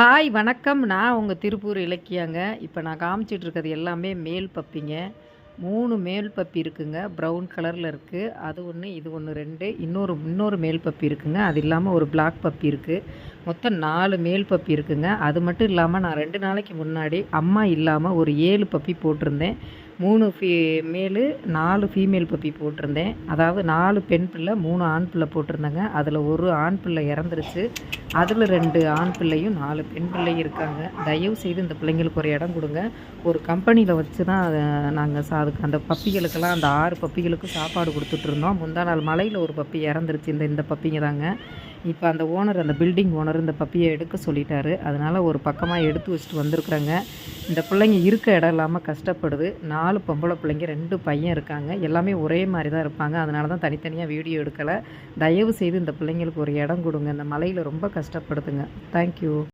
Hi வணக்கம். நான் உங்கள் திருப்பூர் இலக்கியாங்க. இப்போ நான் காமிச்சிட்டு இருக்கிறது எல்லாமே மேல் பப்பிங்க. மூணு மேல் பப்பி இருக்குங்க. ப்ரௌன் கலரில் இருக்குது அது ஒன்று இது ஒன்று ரெண்டு. இன்னொரு இன்னொரு மேல் பப்பி இருக்குங்க. அது இல்லாமல் ஒரு பிளாக் பப்பி இருக்குது மொத்தம் நாலு மேல் பப்பி இருக்குங்க. அது மட்டும் இல்லாமல் நான் ரெண்டு நாளைக்கு முன்னாடி அம்மா இல்லாமல் ஒரு ஏழு பப்பி போட்டிருந்தேன். மூணு ஃபீ மேலு நாலு ஃபீமேல் பப்பி போட்டிருந்தேன். அதாவது நாலு பெண் பிள்ளை மூணு ஆண் பிள்ளை போட்டிருந்தேங்க. அதில் ஒரு ஆண் பிள்ளை இறந்துருச்சு. அதில் ரெண்டு ஆண் பிள்ளையும் நாலு பெண் பிள்ளையும் இருக்காங்க. தயவு செய்து இந்த பிள்ளைங்களுக்கு ஒரு இடம் கொடுங்க. ஒரு கம்பெனியில் வச்சு தான் நாங்கள் சா அதுக்கு அந்த பப்பிகளுக்கெல்லாம் அந்த ஆறு பப்பிகளுக்கும் சாப்பாடு கொடுத்துட்ருந்தோம் முந்தா நாள் மலையில் ஒரு பப்பி இறந்துருச்சு. இந்த இந்த பப்பிங்க தாங்க. இப்போ அந்த ஓனர் அந்த பில்டிங் ஓனர் இந்த பப்பியை எடுக்க சொல்லிட்டாரு. அதனால் ஒரு பக்கமாக எடுத்து வச்சுட்டு வந்திருக்குறேங்க. இந்த பிள்ளைங்க இருக்க இடம் இல்லாமல் கஷ்டப்படுது. நாலு பொம்பளை பிள்ளைங்க ரெண்டு பையன் இருக்காங்க. எல்லாமே ஒரே மாதிரி தான் இருப்பாங்க. அதனால தான் தனித்தனியாக வீடியோ எடுக்கலை. தயவு செய்து இந்த பிள்ளைங்களுக்கு ஒரு இடம் கொடுங்க. இந்த மலையில் ரொம்ப கஷ்டப்படுதுங்க. தேங்க்யூ